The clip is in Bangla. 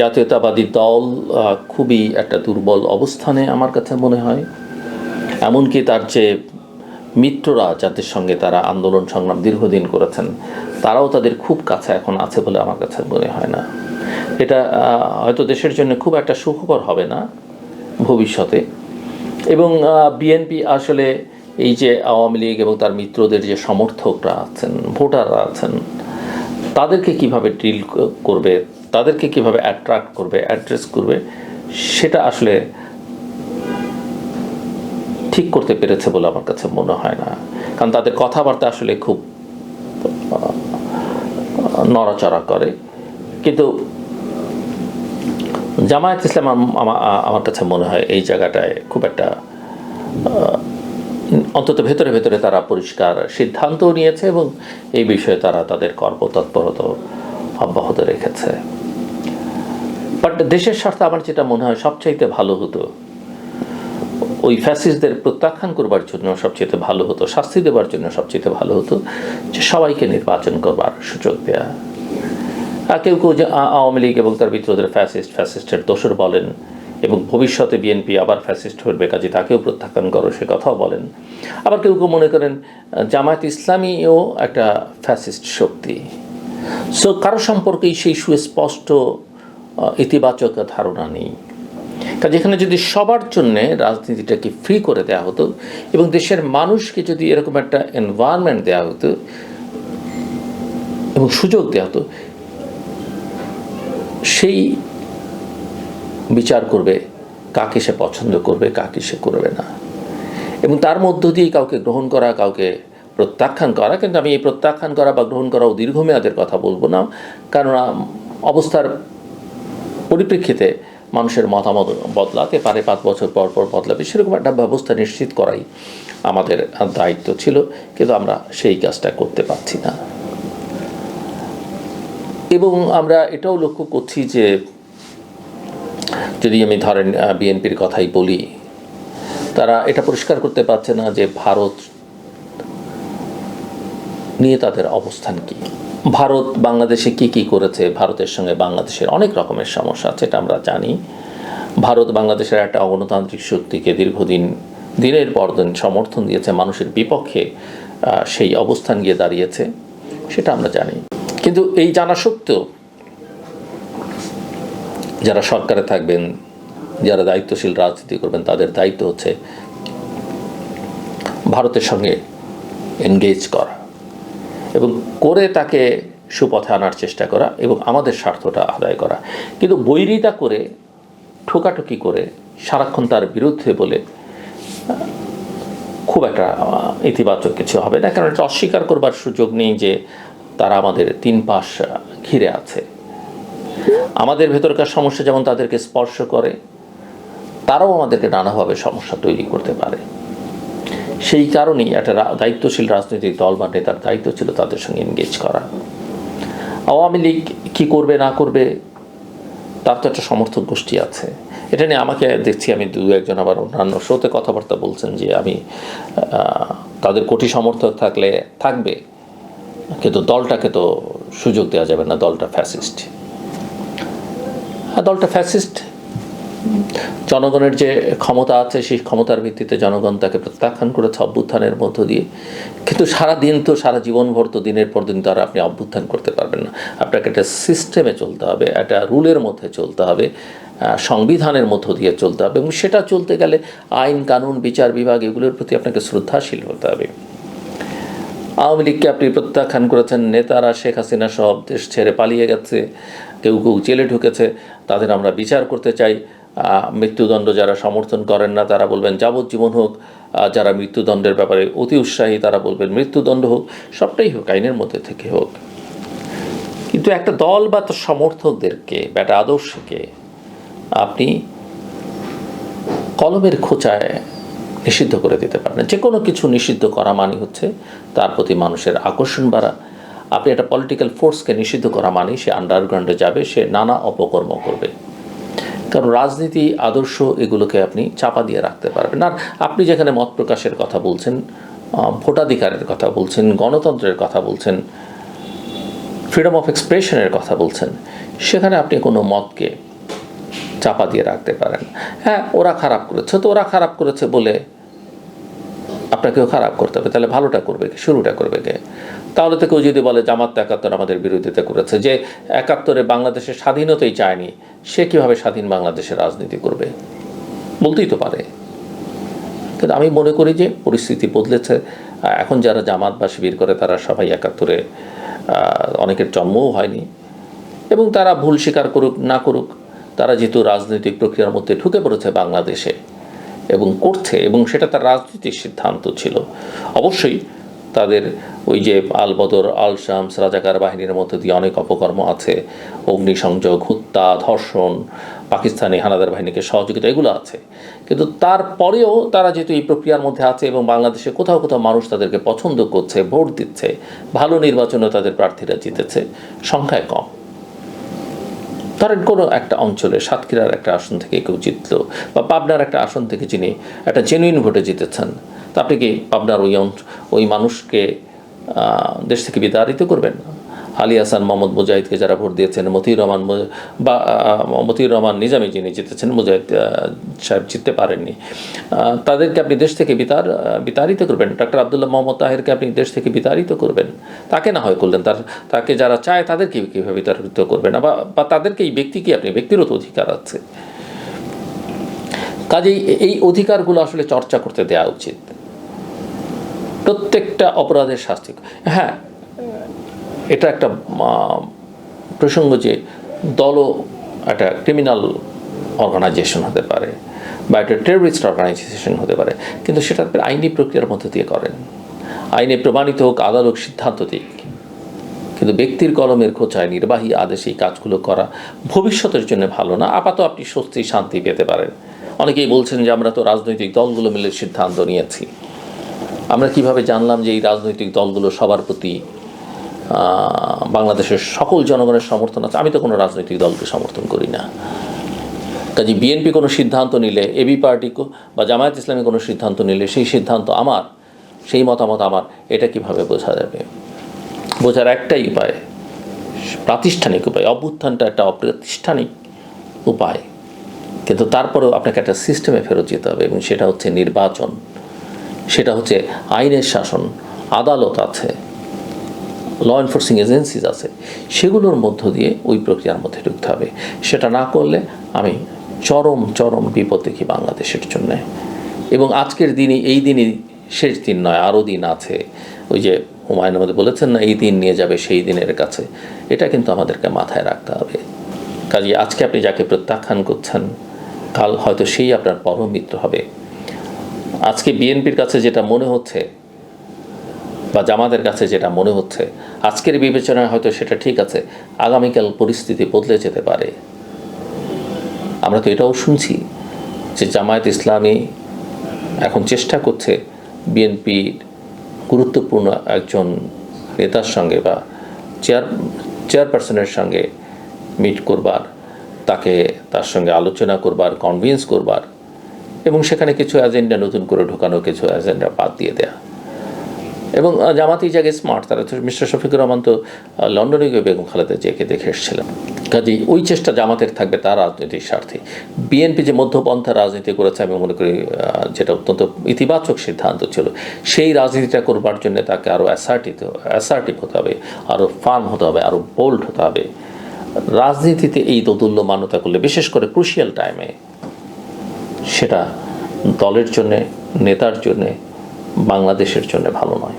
জাতীয়তাবাদী দল খুবই একটা দুর্বল অবস্থানে আমার কাছে মনে হয়। এমনকি তার যে মিত্ররা যাদের সঙ্গে তারা আন্দোলন সংগ্রাম দীর্ঘদিন করেছেন, তারাও তাদের খুব কাছে এখন আছে বলে আমার কাছে মনে হয় না। এটা হয়তো দেশের জন্য খুব একটা সুখকর হবে না ভবিষ্যতে। এবং বিএনপি আসলে এই যে আওয়ামী লীগ এবং তার মিত্রদের যে সমর্থকরা আছেন, ভোটাররা আছেন, তাদেরকে কীভাবে ডিল করবে তাদেরকে কীভাবে অ্যাট্রাক্ট করবে অ্যাড্রেস করবে, সেটা আসলে ঠিক করতে পেরেছে বলে আমার কাছে মনে হয় না। কারণ তাদের কথাবার্তা আসলে খুব নড়াচড়া করে। কিন্তু জামায়াত ইসলাম আমার কাছে মনে হয় এই জায়গাটায় খুব একটা অন্তত ভেতরে ভেতরে তারা পরিষ্কার সিদ্ধান্তও নিয়েছে এবং এই বিষয়ে তারা তাদের কর্মতৎপরতা অব্যাহত রেখেছে। বাট দেশের স্বার্থে আমার যেটা মনে হয়, সবচাইতে ভালো হতো, ওই ফ্যাসিস্টদের প্রত্যাখ্যান করবার জন্য সবচেয়ে ভালো হতো, শাস্তি দেওয়ার জন্য সবচেয়ে ভালো হতো, যে সবাইকে নির্বাচন করবার সুযোগ দেয়া। কেউ কেউ যে আওয়ামী লীগ এবং তার মিত্রদের ফ্যাসিস্ট ফ্যাসিস্টের দোষর বলেন এবং ভবিষ্যতে বিএনপি আবার ফ্যাসিস্ট হবে কাজে তাকেও প্রত্যাখ্যান করো, সে কথাও বলেন। আবার কেউ কেউ মনে করেন, জামায়াত ইসলামীও একটা ফ্যাসিস্ট শক্তি। সো কারও সম্পর্কেই সেই সুস্পষ্ট ইতিবাচক ধারণা নেই। কাজে এখানে যদি সবার জন্যে রাজনীতিটাকে ফ্রি করে দেওয়া হতো এবং দেশের মানুষকে যদি এরকম একটা এনভায়রনমেন্ট দেওয়া হতো এবং সুযোগ দেওয়া হতো, সেই বিচার করবে কাকে সে পছন্দ করবে, কাকে সে করবে না। এবং তার মধ্য দিয়ে কাউকে গ্রহণ করা, কাউকে প্রত্যাখ্যান করা কিন্তু আমি এই প্রত্যাখ্যান করা বা গ্রহণ করাও দীর্ঘমেয়াদের কথা বলব না আম, অবস্থার পরিপ্রেক্ষিতে মানুষের মতামত বদলাতে পারে পাঁচ বছর পর পর বদলাবে সেরকম একটা ব্যবস্থা নিশ্চিত করাই আমাদের দায়িত্ব ছিল কিন্তু আমরা সেই কাজটা করতে পারছি না। এবং আমরা এটাও লক্ষ্য করছি যে যদি আমি ধরেন বিএনপির কথাই বলি তারা এটা পরিষ্কার করতে পারছে না যে ভারত নিয়ে তাদের অবস্থান কি? ভারত বাংলাদেশে কি কি করেছে? ভারতের সঙ্গে বাংলাদেশের অনেক রকমের সমস্যা আছে, এটা আমরা জানি। ভারত বাংলাদেশের একটা অগণতান্ত্রিক শক্তিকে দীর্ঘদিন দিনের পর দিন সমর্থন দিয়েছে, মানুষের বিপক্ষে সেই অবস্থান গিয়ে দাঁড়িয়েছে, সেটা আমরা জানি। কিন্তু এই জানা সত্ত্বেও যারা সরকারে থাকবেন, যারা দায়িত্বশীল রাজনীতি করবেন, তাদের দায়িত্ব হচ্ছে ভারতের সঙ্গে এনগেজ করা। এবং করে তাকে সুপথে আনার চেষ্টা করা এবং আমাদের স্বার্থটা আদায় করা। কিন্তু বৈরিতা করে, ঠোকাঠুকি করে, সারাক্ষণ তার বিরুদ্ধে বলে, খুব একটা ইতিবাচক কিছু হবে না। কারণ এটা অস্বীকার করবার সুযোগ নেই যে তারা আমাদের তিন পাশ ঘিরে আছে। আমাদের ভেতরকার সমস্যা যেমন তাদেরকে স্পর্শ করে, তারাও আমাদেরকে নানাভাবে সমস্যা তৈরি করতে পারে। সেই কারণেই একটা দায়িত্বশীল রাজনৈতিক দল বা নেতার দায়িত্ব ছিল তাদের সঙ্গে এনগেজ করা। আওয়ামী লীগ কী করবে, না করবে, তার তো একটা সমর্থক গোষ্ঠী আছে। এটা নিয়ে আমাকে দেখছি, আমি দু, একজন আবার অন্যান্য শোতে কথাবার্তা বলছেন যে আমি তাদের কোটি সমর্থক থাকলে থাকবে, কিন্তু দলটাকে তো সুযোগ দেওয়া যাবে না, দলটা ফ্যাসিস্ট হ্যাঁ দলটা ফ্যাসিস্ট জনগণের যে ক্ষমতা আছে, সেই ক্ষমতার ভিত্তিতে জনগণ তাকে প্রত্যাখ্যান করেছে, অভ্যুত্থানের মধ্য দিয়ে। কিন্তু সারা দিন তো, সারা জীবনভর তো, দিনের পর দিন তো আর আপনি অভ্যুত্থান করতে পারবেন না। আপনাকে একটা সিস্টেমে চলতে হবে, একটা রুলের মধ্যে চলতে হবে সংবিধানের মধ্য দিয়ে চলতে হবে এবং সেটা চলতে গেলে আইন, কানুন, বিচার বিভাগ এগুলোর প্রতি আপনাকে শ্রদ্ধাশীল হতে হবে। আওয়ামী লীগকে আপনি প্রত্যাখ্যান করেছেন, নেতারা শেখ হাসিনা সব দেশ ছেড়ে পালিয়ে গেছে, কেউ কেউ জেলে ঢুকেছে, তাদের আমরা বিচার করতে চাই। মৃত্যুদণ্ড যারা সমর্থন করেন না, তারা বলবেন, যাবজ্জীবন হোক। যারা মৃত্যুদণ্ডের ব্যাপারে অতি উৎসাহী, তারা বলবেন, মৃত্যুদণ্ড হোক, সবটাই হোক, আইনের মধ্যে থেকে হোক। কিন্তু একটা দল বা তার সমর্থকদেরকে বা একটা আদর্শকে, আপনি কলমের খোঁচায় নিষিদ্ধ করে দিতে পারেন। যে কোনো কিছু নিষিদ্ধ করা মানে হচ্ছে তার প্রতি মানুষের আকর্ষণ বাড়া। আপনি একটা পলিটিক্যাল ফোর্সকে নিষিদ্ধ করা মানে সে আন্ডারগ্রাউন্ডে যাবে, সে নানা অপকর্ম করবে। কারণ রাজনীতি, আদর্শ এগুলোকে আপনি চাপা দিয়ে রাখতে পারবেন। আর আপনি যেখানে মত প্রকাশের কথা বলছেন ভোটাধিকারের কথা বলছেন, গণতন্ত্রের কথা বলছেন ফ্রিডম অফ এক্সপ্রেশনের কথা বলছেন, সেখানে আপনি কোনো মতকে চাপা দিয়ে রাখতে পারেন। হ্যাঁ ওরা খারাপ করেছে। তো ওরা খারাপ করেছে বলে আপনাকেও খারাপ করতে হবে। তাহলে ভালোটা করবে কে? শুরুটা করবে কে? তাহলে তো কেউ যদি বলে জামাত একাত্তর আমাদের বিরোধিতা করেছে, যে একাত্তরে বাংলাদেশের স্বাধীনতাই চায়নি, সে কীভাবে স্বাধীন বাংলাদেশের রাজনীতি করবে? বলতেই তো পারে। কিন্তু আমি মনে করি যে পরিস্থিতি বদলেছে। এখন যারা জামাত বা শিবির করে, তারা সবাই একাত্তরে অনেকের জন্মও হয়নি। এবং তারা ভুল স্বীকার করুক, না করুক, তারা যেহেতু রাজনৈতিক প্রক্রিয়ার মধ্যে ঢুকে পড়েছে বাংলাদেশে এবং করছে, এবং সেটা তার রাজনৈতিক সিদ্ধান্ত ছিল। অবশ্যই তাদের ওই যে আলবদর আল শামস রাজাকার বাহিনীর মধ্যে দিয়ে অনেক অপকর্ম আছে। অগ্নিসংযোগ, হত্যা, ধর্ষণ, পাকিস্তানি হানাদার বাহিনীকে সহযোগিতা, এগুলো আছে। কিন্তু তারপরেও তারা যেহেতু এই প্রক্রিয়ার মধ্যে আছে এবং বাংলাদেশে কোথাও কোথাও মানুষ তাদেরকে পছন্দ করছে, ভোট দিচ্ছে, ভালো নির্বাচনে তাদের প্রার্থীরা জিতেছে, সংখ্যায় কম। ধরেন কোনো একটা অঞ্চলে, সাতক্ষীরার একটা আসন থেকে কেউ জিতলো বা পাবনার একটা আসন থেকে যিনি একটা জেনুইন ভোটে জিতেছেন তা আপনি কি পাবনার ওই ওই মানুষকে দেশ থেকে বিতাড়িত করবেন? আলী হাসান মোহাম্মদ মুজাহিদকে যারা ভোট দিয়েছেন মতিউর রহমান বা আহ, মতিউর রহমান নিজামী যিনি জিতেছেন মুজাহিদ সাহেব জিততে পারেননি। তাদেরকে আপনি দেশ থেকে বিতার বিতাড়িত করবেন। ডক্টর আবদুল্লাহ মোহাম্মদ তাহেরকে আপনি দেশ থেকে বিতাড়িত করবেন। তাকে না হয় করলেন। তার তাকে যারা চায় তাদেরকে কীভাবে বিতাড়িত করবেন? বা বা তাদেরকে এই ব্যক্তিকে আপনি? ব্যক্তিগত অধিকার আছে। কাজেই এই অধিকারগুলো আসলে চর্চা করতে দেওয়া উচিত। প্রত্যেকটা অপরাধের শাস্তি হ্যাঁ এটা একটা প্রসঙ্গ যে দলও একটা ক্রিমিনাল অর্গানাইজেশন হতে পারে বা একটা টেররিস্ট অর্গানাইজেশন হতে পারে, কিন্তু সেটা আইনি প্রক্রিয়ার মধ্যে দিয়ে করেন। আইনে প্রমাণিত হোক, আদালত সিদ্ধান্ত দিক। কিন্তু ব্যক্তির কলমের খোঁচায় নির্বাহী আদেশে এই কাজগুলো করা ভবিষ্যতের জন্য ভালো না, আপাতত আপনি স্বস্তি শান্তি পেতে পারেন। অনেকেই বলছেন যে আমরা তো রাজনৈতিক দলগুলো মিলে সিদ্ধান্ত নিয়েছি। আমরা কীভাবে জানলাম যে এই রাজনৈতিক দলগুলো সবার প্রতি বাংলাদেশের সকল জনগণের সমর্থন আছে? আমি তো কোনো রাজনৈতিক দলকে সমর্থন করি না। কাজে বিএনপি কোনো সিদ্ধান্ত নিলে, এবি পার্টি বা জামায়াত ইসলামী কোনো সিদ্ধান্ত নিলে, সেই সিদ্ধান্ত আমার, সেই মতামত আমার, এটা কীভাবে বোঝা যাবে? বোঝার একটাই উপায়, প্রাতিষ্ঠানিক উপায়, অভ্যুত্থানটা একটা অপ্রাতিষ্ঠানিক উপায়। কিন্তু তারপরেও আপনাকে একটা সিস্টেমে ফেরত যেতে হবে এবং সেটা হচ্ছে নির্বাচন। সেটা হচ্ছে আইনের শাসন, আদালত আছে ল এনফোর্সিং এজেন্সিজ আছে, সেগুলোর মধ্য দিয়ে ওই প্রক্রিয়ার মধ্যে ঢুকতে হবে। সেটা না করলে আমি চরম চরম বিপদ দেখি বাংলাদেশের জন্য। এবং আজকের দিনই, এই দিনই শেষ দিন নয়, আরও দিন আছে। ওই যে হুমায়ুন মধ্যে বলেছেন না, এই দিন নিয়ে যাবে সেই দিনের কাছে। এটা কিন্তু আমাদেরকে মাথায় রাখতে হবে। কাজে আজকে আপনি যাকে প্রত্যাখ্যান করছেন, কাল হয়তো সেই আপনার পরম মিত্র হবে। আজকে বিএনপির কাছে যেটা মনে হচ্ছে বা জামাতের কাছে যেটা মনে হচ্ছে, আজকের বিবেচনায় হয়তো সেটা ঠিক আছে, আগামীকাল পরিস্থিতি বদলে যেতে পারে। আমরা তো এটাও শুনছি যে জামায়াত ইসলামী এখন চেষ্টা করছে বিএনপির গুরুত্বপূর্ণ একজন নেতার সঙ্গে বা চেয়ার, চেয়ারপারসনের সঙ্গে মিট করবার, তাকে তার সঙ্গে আলোচনা করবার কনভিন্স করবার এবং সেখানে কিছু এজেন্ডা নতুন করে ঢোকানো, কিছু এজেন্ডা বাদ দিয়ে দেয়া। এবং জামাতি জায়গায় স্মার্ট তারা মিস্টার শফিকুর রহমান তো লন্ডনে গিয়ে বেগম খালেদা জিয়াকে দেখে এসেছিলেন। কাজেই ওই চেষ্টা জামাতের থাকবে, তার রাজনৈতিক স্বার্থে। বিএনপি যে মধ্যপন্থা রাজনীতি করেছে, আমি মনে করি যেটা অত্যন্ত ইতিবাচক সিদ্ধান্ত ছিল, সেই রাজনীতিটা করবার জন্য তাকে আরও অ্যাসার্টিভ অ্যাসার্টিভ হতে হবে আরও ফার্ম হতে হবে আরও বোল্ড হতে হবে। রাজনীতিতে এই দোদুল্য মান্যতা করলে, বিশেষ করে ক্রুশিয়াল টাইমে সেটা দলের জন্যে নেতার জন্যে বাংলাদেশের জন্য ভালো নয়।